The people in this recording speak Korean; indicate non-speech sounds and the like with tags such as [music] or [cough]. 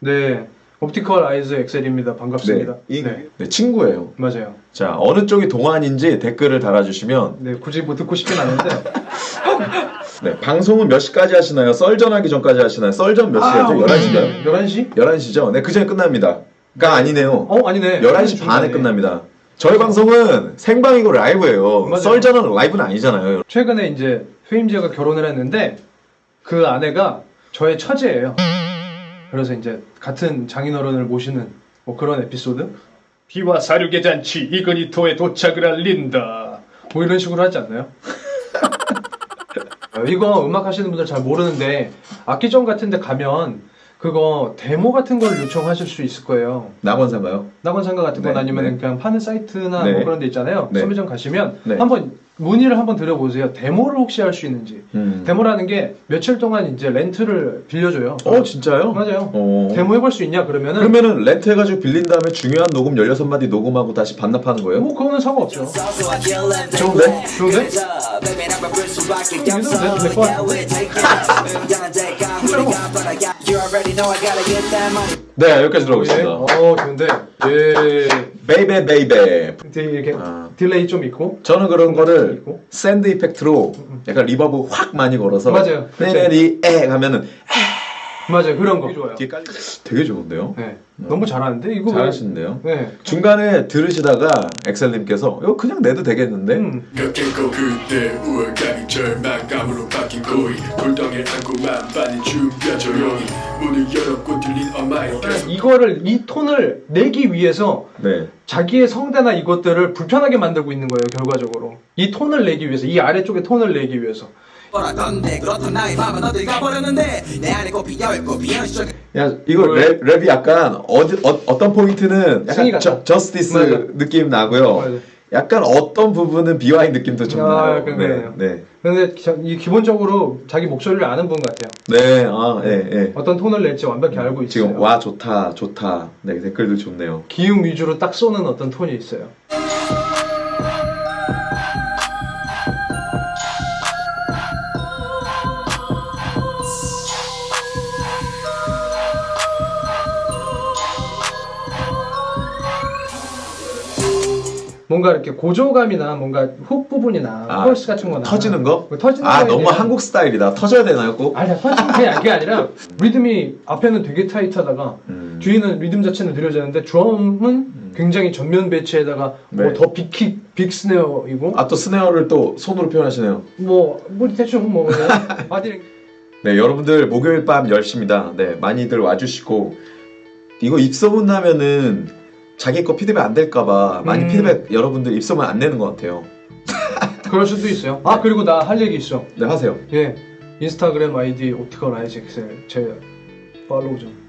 네, 옵티컬 아이즈 엑셀입니다. 반갑습니다. 네, 이, 네, 네, 친구예요. 맞아요. 자, 어느 쪽이 동안인지 댓글을 달아주시면 네, 굳이 뭐 듣고 싶진 않은데. [laughs] 네, 방송은 몇 시까지 하시나요? 썰전 하기 전까지 하시나요? 썰전 몇 시까지? 11시인가요? 11시? 11시죠? 네, 그 전에 끝납니다. 가 아니네요. 어, 아니네. 11시 반에 중간에. 끝납니다. 저희 방송은 생방이고 라이브예요. 맞아요. 썰전은 라이브는 아니잖아요. 최근에 이제 회임제가 결혼을 했는데 그 아내가 저의 처제예요. 그래서 이제 같은 장인어른을 모시는 뭐 그런 에피소드? 비와 사륙의 잔치 이그니토에 도착을 알린다. 뭐 이런 식으로 하지 않나요? 어, [laughs] 이거 음악 하시는 분들 잘 모르는데 악기점 같은 데 가면 그거 데모 같은 걸 요청하실 수 있을 거예요. 낙원사인가요? 낙원상가 같은 건 네, 아니면 네. 그냥 파는 사이트나 네. 뭐 그런 데 있잖아요. 네. 소매점 가시면 네. 한번 문의를 한번 드려보세요. 데모를 혹시 할 수 있는지. 음. 데모라는 게 며칠 동안 이제 렌트를 빌려줘요. 어, 진짜요? 맞아요. 어. 데모 해볼 수 있냐 그러면은 그러면은 렌트 해가지고 빌린 다음에 중요한 녹음 16마디 녹음하고 다시 반납하는 거예요? 뭐 그거는 상관없죠. 좋은데? 좋은데? [laughs] 네, 여기까지 예. 들어보겠습니다. 어 좋은데. 예. 베이베 베이베. 되게 이렇게 아. 딜레이 좀 있고. 저는 그런 거를 있고. 샌드 이펙트로 약간 리버브 확 많이 걸어서 맞아요. 네네리 에 하면은 [laughs] 맞아요. 그런 거. 좋아요. 뒤에 깔리 되게 좋은데요? 네. 너무 잘하는데 이거 왜- 잘하시는데요? 네. 중간에 들으시다가 엑셀님께서 이거 그냥 내도 되겠는데? 음. 격했고 그때 우월감이 절망감으로 바뀐 고이 불덩이를 안고만 빨리 죽여 조용히 문을 열었고 들린 엄마의 계속 이거를 이 톤을 내기 위해서 네. 자기의 성대나 이것들을 불편하게 만들고 있는 거예요 결과적으로 이 톤을 내기 위해서 이 아래쪽의 톤을 내기 위해서 뻔하던데 그렇던 나의 맘은 어딜 가버렸는데 내 안에 꽃피 열고 피어시적 야 이거 왜? 랩, 랩이 약간 어디, 어, 어떤 포인트는 약간. 저, 저스티스 맞아. 느낌 나고요. 맞아. 약간 어떤 부분은 비와인 느낌도 좀 아, 나요. 약간 네, 그래요. 네. 근데 저- 이 기본적으로 자기 목소리를 아는 분 같아요 네, 아, 예, 예. 어떤 톤을 낼지 완벽히 알고 있어요 지금 와 좋다, 좋다. 네, 댓글도 좋네요. 기음 위주로 딱 쏘는 어떤 톤이 있어요 뭔가 이렇게 고조감이나 뭔가 훅 부분이나 아, 펄스 같은 거나 터지는 거? 뭐 터지는 아, 거에 너무 대한- 한국 스타일이다. 터져야 되나요, 꼭? 아니야 터지는 게 그게 아니라 [laughs] 리듬이 앞에는 되게 타이트하다가 음. 뒤에는 리듬 자체는 느려지는데 드럼은 굉장히 전면 배치에다가 네. 뭐 더 빅킥 빅 스네어이고 아, 또 스네어를 또 손으로 표현하시네요. 뭐, 뭐 대충 뭐 [laughs] 그냥 바디 네, 여러분들 목요일 밤 10시입니다. 네, 많이들 와주시고 이거 입소문 나면은 자기 거 피드백 안 될까봐 많이 음. 피드백 여러분들 입소문 안 내는 것 같아요. [laughs] 그럴 수도 있어요. 아 그리고 나 할 얘기 있어. 네, 하세요. 예 인스타그램 아이디 옵티컬 아이즈 엑셀 제 팔로우 좀.